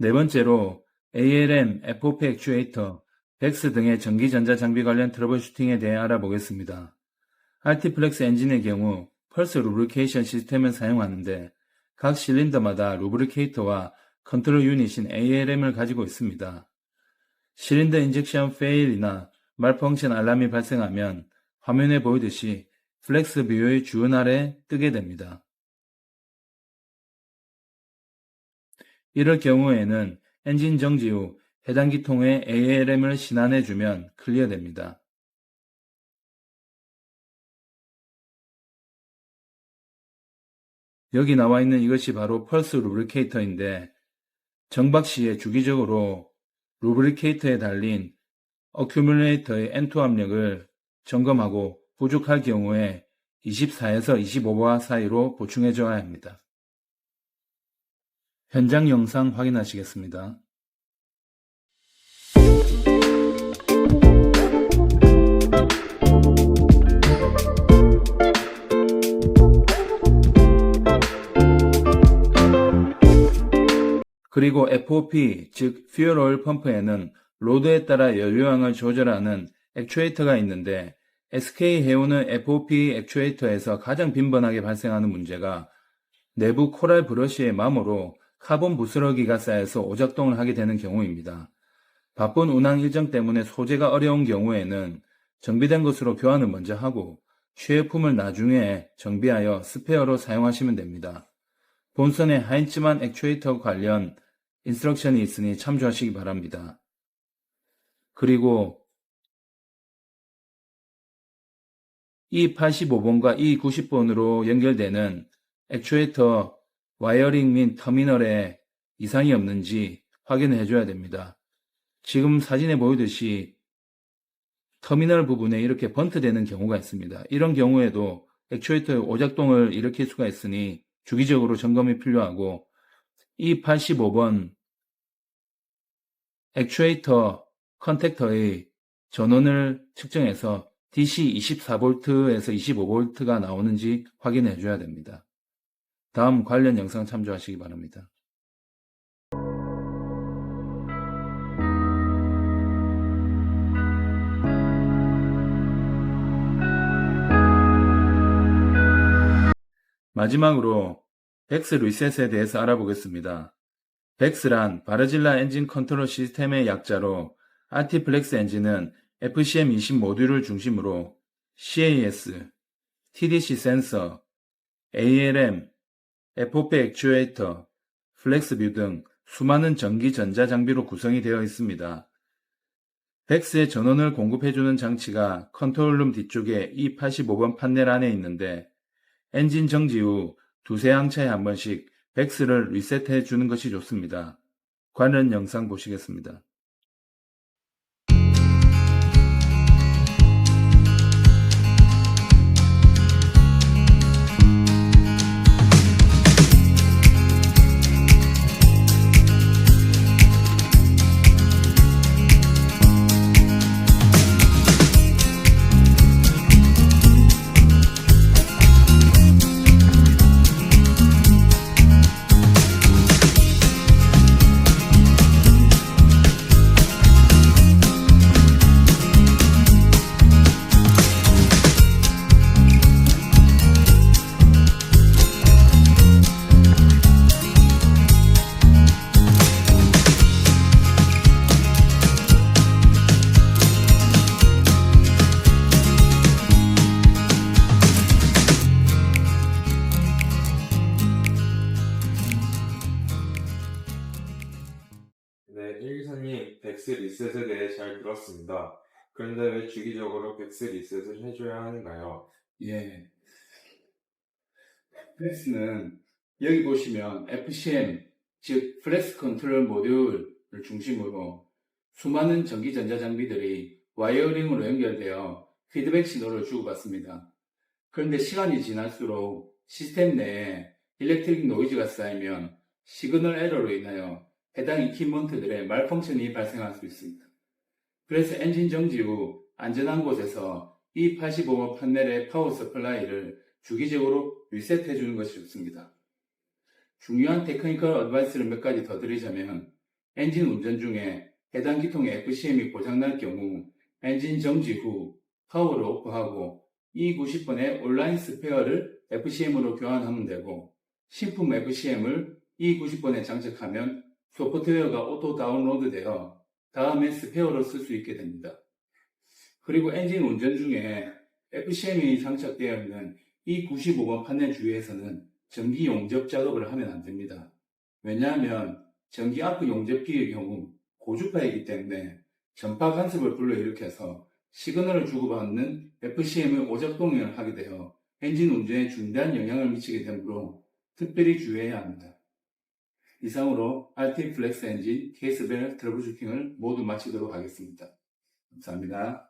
네 번째로 ALM, FOP 액추에이터, 벡스 등의 전기전자 장비 관련 트러블 슈팅에 대해 알아보겠습니다. RT플렉스 엔진의 경우 펄스 루브리케이션 시스템을 사용하는데 각 실린더마다 루브리케이터와 컨트롤 유닛인 ALM을 가지고 있습니다. 실린더 인젝션 페일이나 말펑션 알람이 발생하면 화면에 보이듯이 플렉스 뷰의 주은 아래 뜨게 됩니다. 이럴 경우에는 엔진 정지 후 해당 기통에 ALM을 신안해주면 클리어됩니다. 여기 나와 있는 이것이 바로 펄스 루브리케이터인데 정박 시에 주기적으로 루브리케이터에 달린 어큐뮬레이터의 N2 압력을 점검하고 부족할 경우에 24에서 25바 사이로 보충해 줘야 합니다. 현장 영상 확인하시겠습니다. 그리고 FOP, 즉 퓨얼 오일 펌프에는 로드에 따라 연료량을 조절하는 액추에이터가 있는데 SK 해운의 FOP 액추에이터에서 가장 빈번하게 발생하는 문제가 내부 코랄 브러쉬의 마모로 카본 부스러기가 쌓여서 오작동을 하게 되는 경우입니다. 바쁜 운항 일정 때문에 소재가 어려운 경우에는 정비된 것으로 교환을 먼저 하고 쉐어품을 나중에 정비하여 스페어로 사용하시면 됩니다. 본선에 하인츠만 액추에이터 관련 인스트럭션이 있으니 참조하시기 바랍니다. 그리고 E85번과 E90번으로 연결되는 액추에이터 와이어링 및 터미널에 이상이 없는지 확인해 줘야 됩니다. 지금 사진에 보이듯이 터미널 부분에 이렇게 번트되는 경우가 있습니다. 이런 경우에도 액추에이터의 오작동을 일으킬 수가 있으니 주기적으로 점검이 필요하고 이 85번 액추에이터 컨택터의 전원을 측정해서 DC 24V에서 25V가 나오는지 확인해 줘야 됩니다. 다음 관련 영상 참조하시기 바랍니다. 마지막으로 벡스 리셋에 대해서 알아보겠습니다. 벡스란 바르질라 엔진 컨트롤 시스템의 약자로 RT플렉스 엔진은 FCM20 모듈을 중심으로 CAS, TDC 센서, ALM, FOP 액추에이터, 플렉스뷰 등 수많은 전기 전자 장비로 구성이 되어 있습니다. 벡스의 전원을 공급해주는 장치가 컨트롤룸 뒤쪽에 E85번 판넬 안에 있는데 엔진 정지 후 두세 항차에 한 번씩 벡스를 리셋해 주는 것이 좋습니다. 관련 영상 보시겠습니다. 백스 리셋에 대해 잘 들었습니다. 그런데 왜 주기적으로 백스 리셋을 해줘야 하는가요? 예. 플렉스는 여기 보시면 FCM, 즉 플렉스 컨트롤 모듈을 중심으로 수많은 전기 전자 장비들이 와이어링으로 연결되어 피드백 신호를 주고받습니다. 그런데 시간이 지날수록 시스템 내에 일렉트릭 노이즈가 쌓이면 시그널 에러로 인하여 해당 이퀴먼트들의 말펑션이 발생할 수 있습니다. 그래서 엔진 정지 후 안전한 곳에서 이 85번 판넬의 파워 서플라이를 주기적으로 리셋해 주는 것이 좋습니다. 중요한 테크니컬 어드바이스를 몇 가지 더 드리자면 엔진 운전 중에 해당 기통의 FCM이 고장날 경우 엔진 정지 후 파워를 오프하고 E90번의 온라인 스페어를 FCM으로 교환하면 되고 신품 FCM을 E90번에 장착하면 소프트웨어가 오토 다운로드 되어 다음에 스페어로 쓸 수 있게 됩니다. 그리고 엔진 운전 중에 FCM이 장착되어 있는 E95번 판넬 주위에서는 전기 용접 작업을 하면 안 됩니다. 왜냐하면 전기 아크 용접기의 경우 고주파이기 때문에 전파 간섭을 불러일으켜서 시그널을 주고받는 FCM의 오작동을 하게 되어 엔진 운전에 중대한 영향을 미치게 되므로 특별히 주의해야 합니다. 이상으로 RT 플렉스 엔진 케이스별 트러블 슈팅을 모두 마치도록 하겠습니다. 감사합니다.